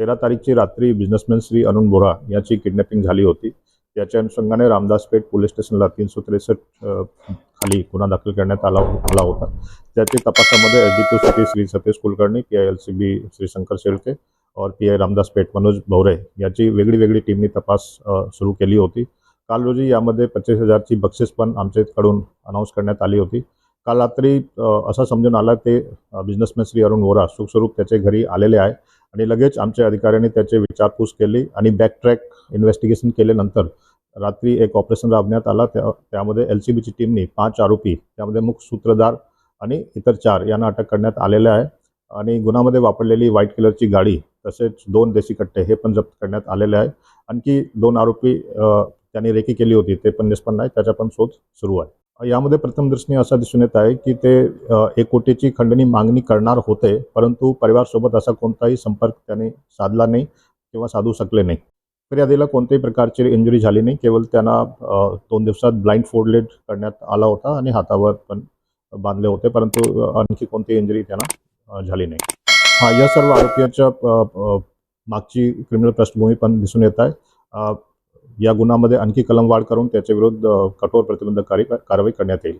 तेरा तारीखची रात्री बिझनेसमॅन श्री अरुण बोरा याची किडनॅपिंग झाली होती. त्याच्या अनुषंगाने रामदास पेठ पोलीस स्टेशनला तीनशे त्रेसष्ट खाली गुन्हा दाखल करण्यात आला आला होता. त्याच्या तपासामध्ये S D two city Shri Satish Kulkarni P I L C B Shri Shankar Shelke और पी आय रामदास पेठ मनोज भवरे याची वेगळी वेगळी टीमनी तपास सुरू केली होती. काल रोजी यामध्ये पच्चीस हजारची बक्षीस पण आमच्याकडून अनाऊन्स करण्यात आली होती. काल रात्री असा असं समजून आलं ते बिझनेसमॅन श्री अरुण वोरा सुखस्वरूप त्याच्या घरी आलेले आहे. आणि लगेच आमच्या अधिकाऱ्यांनी त्याचे विचारपूस केली आणि बॅकट्रॅक इन्व्हेस्टिगेशन केल्यानंतर रात्री एक ऑपरेशन राबवण्यात आला. त्या त्यामध्ये एल सी बीची टीमनी पाच आरोपी त्यामध्ये मुख्य सूत्रधार आणि इतर चार यांना अटक करण्यात आलेले आहे. आणि गुन्ह्यामध्ये वापरलेली व्हाईट कलरची गाडी तसेच दोन देशी कट्टे हे पण जप्त करण्यात आलेले आहे. आणखी दोन आरोपी त्यांनी रेकी केली होती ते पण निष्पन्न आहे. त्याचा पण शोध सुरू आहे. यामध्ये प्रथमदर्शनी असं दिसून येत आहे की ते एक कोटीची खंडणी मागणी करणार होते परंतु परिवारसोबत असा कोणताही संपर्क त्याने साधला नाही किंवा साधू शकले नाही. फिर्यादीला कोणत्याही प्रकारची इंजुरी झाली नाही केवळ त्यांना दोन दिवसात ब्लाइंड फोल्डेड करण्यात आला होता आणि हातावर पण बांधले होते परंतु आणखी कोणतीही इंजुरी त्यांना झाली नाही. हा या सर्व आरोपीच्या मागची क्रिमिनल पृष्ठभूमी पण दिसून येत आहे. या गुन्ह्यामध्ये आणखी कलम वाढ करून त्याच्या विरुद्ध अ, कठोर प्रतिबंधकारी कारवाई करण्यात येईल.